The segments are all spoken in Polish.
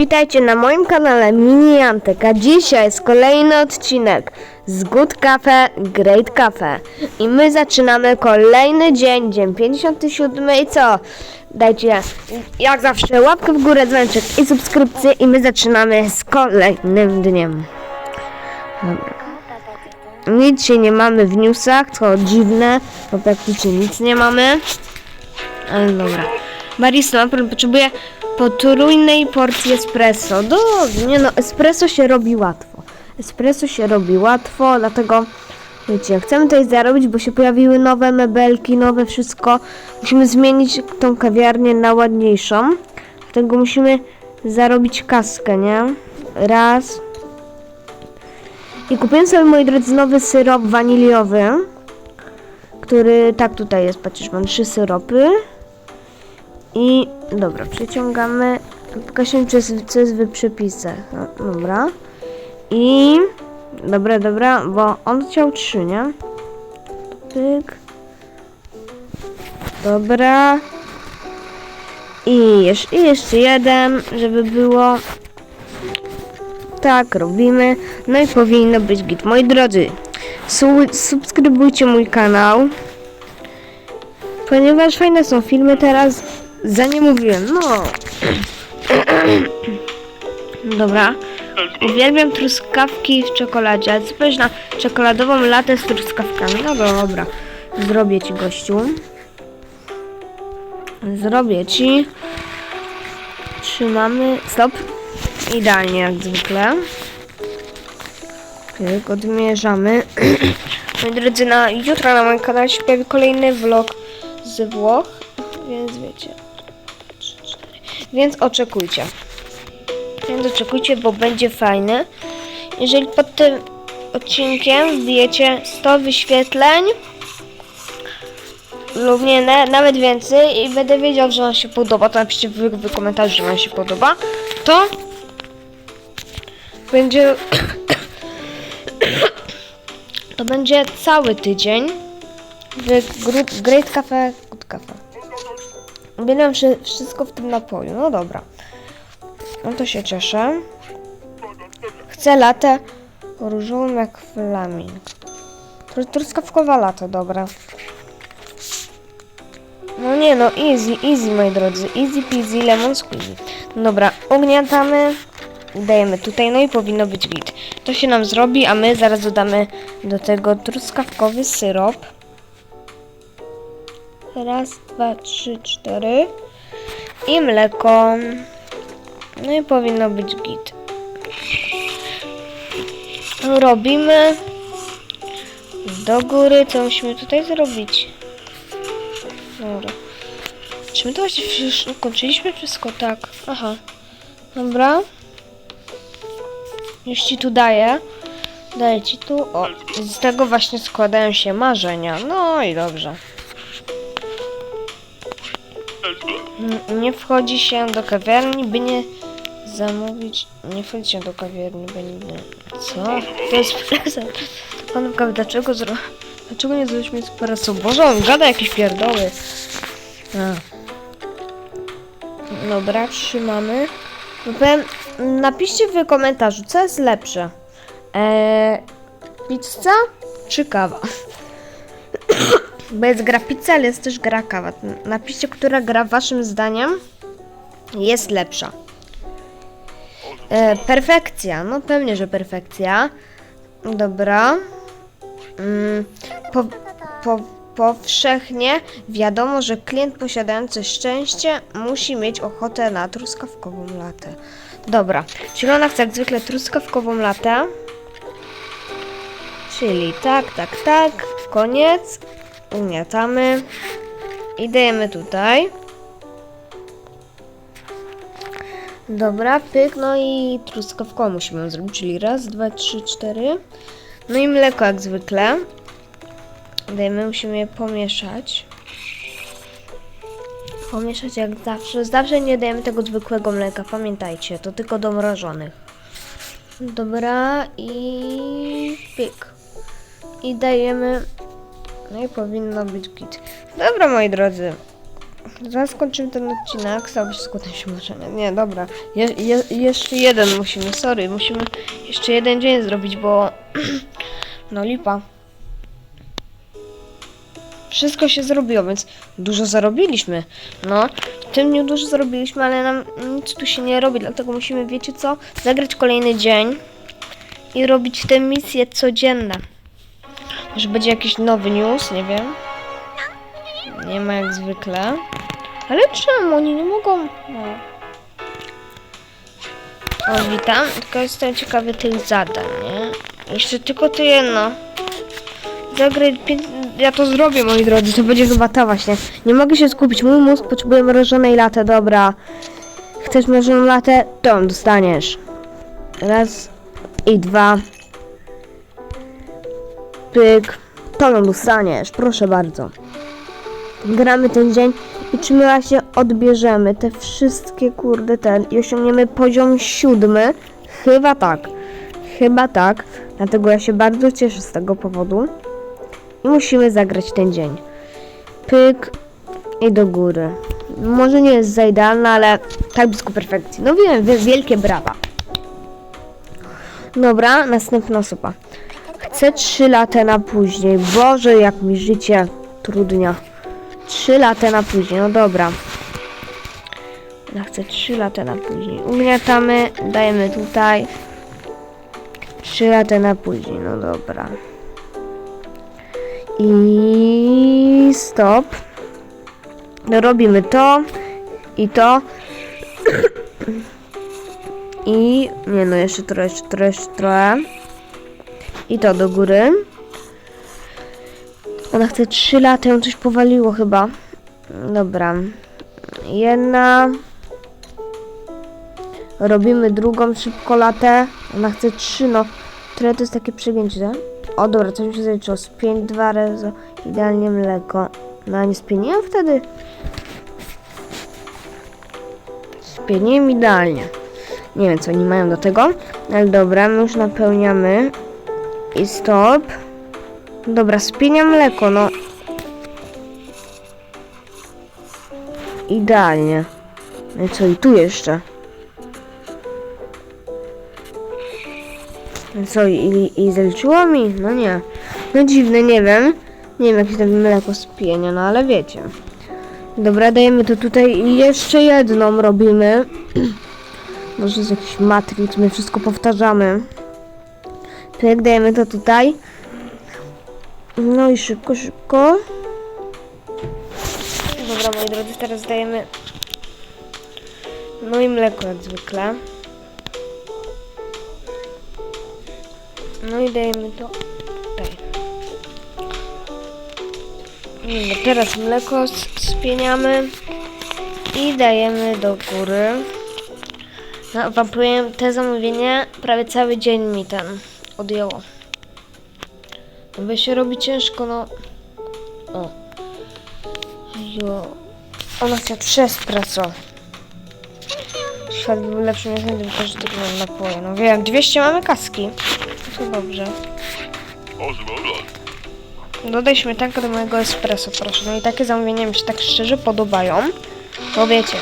Witajcie na moim kanale Mini Antek, a dzisiaj jest kolejny odcinek z Good Cafe, Great Cafe. I my zaczynamy kolejny dzień, dzień 57 i co? Dajcie jak zawsze łapkę w górę, dzwoneczek i subskrypcję i my zaczynamy z kolejnym dniem. Nic się nie mamy w newsach, co dziwne, bo praktycznie nic nie mamy. Ale dobra. Barista potrzebuje potrójnej porcji espresso. Do, nie no, espresso się robi łatwo. Espresso się robi łatwo, dlatego wiecie, chcemy tutaj zarobić, bo się pojawiły nowe mebelki, nowe wszystko. Musimy zmienić tą kawiarnię na ładniejszą. Dlatego musimy zarobić kaskę, nie? Raz. I kupiłem sobie, moi drodzy, nowy syrop waniliowy, który, tak tutaj jest, patrzysz, mam trzy syropy. I dobra, przeciągamy. Pokażę co jest, co jest w przepisach. No, dobra. I dobra, dobra, bo on chciał trzy, nie? Pyk. Dobra. I, jeszcze, I jeszcze jeden, żeby było. Tak, robimy. No i powinno być git. Moi drodzy, su- subskrybujcie mój kanał. Ponieważ fajne są filmy teraz. Za nie mówiłem, no. Dobra. Uwielbiam truskawki w czekoladzie. Ale na czekoladową latę z truskawkami. No dobra. Zrobię ci gościu. Zrobię ci. Trzymamy. Stop. Idealnie jak zwykle. Tak, odmierzamy. Moi drodzy, na jutro na moim kanale się pojawi kolejny vlog z Włoch, więc wiecie. Więc oczekujcie. Więc oczekujcie, bo będzie fajny. Jeżeli pod tym odcinkiem wbijecie 100 wyświetleń lub nie, na, nawet więcej i będę wiedział, że wam się podoba, to napiszcie w, w komentarzu, że wam się podoba, to będzie to będzie cały tydzień w Great Cafe, Good Cafe. Wszy- wszystko w tym napoju. No dobra. No to się cieszę. Chcę latę różową jak flaming. Tr- Truskawkowa lato, dobra. No nie no, easy, easy moi drodzy. Easy peasy, lemon squeezy. Dobra, ugniatamy. Dajemy tutaj, no i powinno być git. To się nam zrobi, a my zaraz dodamy do tego truskawkowy syrop. Raz, dwa, trzy, cztery. I mleko. No i powinno być git. Robimy do góry. Co musimy tutaj zrobić? Dobra. Czy my to właściwie już ukończyliśmy wszystko? Tak. Aha. Dobra. Już ci tu daję. Daję ci tu. O, z tego właśnie składają się marzenia. No i dobrze. Nie wchodzi się do kawiarni, by nie zamówić. Nie wchodzi się do kawiarni, by nie. Co? To jest prezent. Pan kawy, dlaczego zro... Dlaczego nie zrobiliśmy espresso? Boże, on gada jakieś pierdoły. A. Dobra, trzymamy. No powiem, napiszcie w komentarzu, co jest lepsze. Eee, pizza czy kawa? Bo jest gra pizza, ale jest też gra kawa. Napiszcie, która gra waszym zdaniem jest lepsza. E, perfekcja. No pewnie, że perfekcja. Dobra. Mm, po, po, powszechnie wiadomo, że klient posiadający szczęście musi mieć ochotę na truskawkową latę. Dobra, czyli ona chce jak zwykle truskawkową latę. Czyli tak, tak, tak. Koniec. Ugniatamy. I dajemy tutaj. Dobra, pyk, no i truskawkową musimy zrobić, czyli raz, dwa, trzy, cztery. No i mleko jak zwykle. Dajemy, musimy je pomieszać. Pomieszać jak zawsze. Zawsze nie dajemy tego zwykłego mleka, pamiętajcie, to tylko do mrożonych. Dobra i pyk. I dajemy. No i powinno być git. Dobra moi drodzy. Zaraz kończymy ten odcinek. Się skutkiem się muszenia. Nie, dobra. Je, je, jeszcze jeden musimy, sorry. Musimy jeszcze jeden dzień zrobić, bo... no lipa. Wszystko się zrobiło, więc dużo zarobiliśmy. No, w tym dniu dużo zarobiliśmy, ale nam nic tu się nie robi, dlatego musimy, wiecie co, zagrać kolejny dzień i robić te misje codzienne. Może będzie jakiś nowy news, nie wiem. Nie ma jak zwykle. Ale czemu oni nie mogą? No. O, witam. Tylko jestem ciekawy tych zadań, nie? Jeszcze tylko to jedno. Zagraj. Ja to zrobię, moi drodzy. To będzie chyba ta właśnie. Nie mogę się skupić. Mój mózg potrzebuje mrożonej latę. Dobra. Chcesz mrożoną latę? To dostaniesz. Raz i dwa. Pyk. Ją dostaniesz. Proszę bardzo. Gramy ten dzień i czy my właśnie odbierzemy te wszystkie kurde ten i osiągniemy poziom siódmy? Chyba tak. Chyba tak. Dlatego ja się bardzo cieszę z tego powodu. I musimy zagrać ten dzień. Pyk i do góry. Może nie jest za idealna, ale tak blisko perfekcji. No wiem, wie- wielkie brawa. Dobra, następna osoba. Chcę 3 lata na później. Boże, jak mi życie trudnia. 3 lata na później, no dobra. Ja chcę 3 lata na później. Ugniatamy, dajemy tutaj. 3 lata na później, no dobra. I stop. No robimy to i to. I nie no, jeszcze trochę, jeszcze trochę, jeszcze trochę. I to do góry. Ona chce 3 lata, ją coś powaliło chyba. Dobra. Jedna. Robimy drugą szybko latę. Ona chce 3, no. Które to jest takie przegięcie? O dobra, coś mi się zaliczyło. Spięć dwa razy. Idealnie mleko. No a nie spieniłem wtedy? Spieniłem idealnie. Nie wiem co oni mają do tego. Ale dobra, my już napełniamy. I stop. Dobra, spienia mleko, no. Idealnie. No i co, i tu jeszcze? No co, i, i zaliczyło mi? No nie. No dziwne, nie wiem. Nie wiem, jak się tam mleko spienia, no ale wiecie. Dobra, dajemy to tutaj jeszcze jedną robimy. Może jest jakiś matryc, my wszystko powtarzamy. Jak dajemy to tutaj. No i szybko, szybko. Dobra, moi drodzy, teraz dajemy. No i mleko jak zwykle. No i dajemy to tutaj. No, teraz mleko spieniamy i dajemy do góry. No, wam powiem, te zamówienie prawie cały dzień mi ten odjęło. By się robi ciężko, no. O. Jo. Ona trzy espresso. Świat był lepszy, nie znajdę też tego napoje. No wiem, 200 mamy kaski. To dobrze. Dodaj śmietankę do mojego espresso, proszę. No i takie zamówienia mi się tak szczerze podobają. Bo wiecie.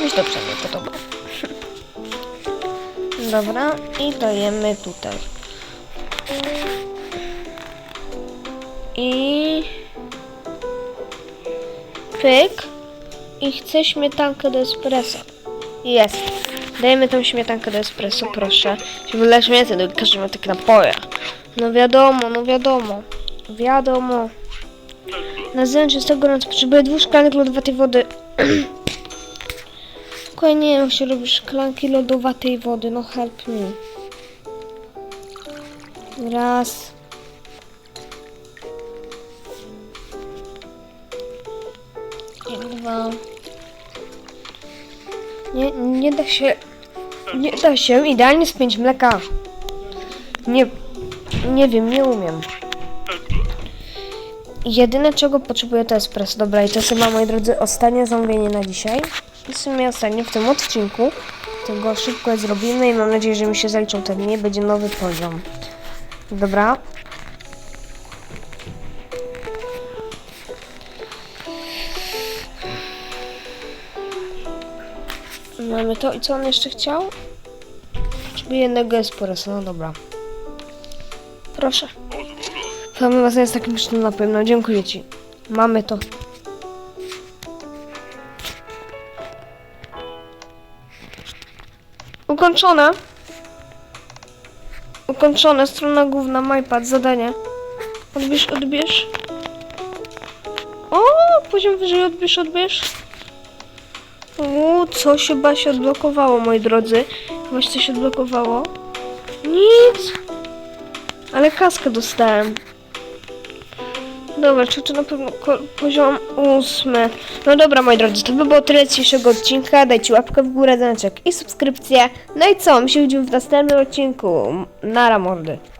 Już dobrze mi podoba. Dobra, i dajemy tutaj. I... Pyk. I chcę śmietankę do espresso. Jest. Dajemy tą śmietankę do espresso, proszę. Żeby dla śmiety do każdego tak napoja. No wiadomo, no wiadomo. Wiadomo. Na zewnątrz jest tak gorąco. Potrzebuję dwóch szklanek lodowatej wody. Tylko nie wiem, jak się robi szklanki lodowatej wody. No help me. Raz. Dwa. Nie, nie da się. Nie da się idealnie spiąć mleka. Nie, nie wiem, nie umiem. Jedyne czego potrzebuję to espresso. Dobra, i to chyba, moi drodzy, ostatnie zamówienie na dzisiaj w sumie ostatnio w tym odcinku. Tego szybko zrobimy i mam nadzieję, że mi się zaliczą te dni. Będzie nowy poziom. Dobra. Mamy to i co on jeszcze chciał? Żeby jednego esporesa, no dobra. Proszę. Mamy was z takim sztucznym napojem, no dziękuję ci. Mamy to. Ukończone. Ukończone, strona główna, MyPad, zadanie. Odbierz, odbierz. O, poziom wyżej, odbierz, odbierz. O, się chyba się odblokowało, moi drodzy. Chyba się coś odblokowało. Nic. Ale kaskę dostałem. Dobra, czy to na pewno poziom ósmy. No dobra, moi drodzy, to by było tyle dzisiejszego odcinka. Dajcie łapkę w górę, dzwoneczek i subskrypcję. No i co? My się widzimy w następnym odcinku. Nara mordy.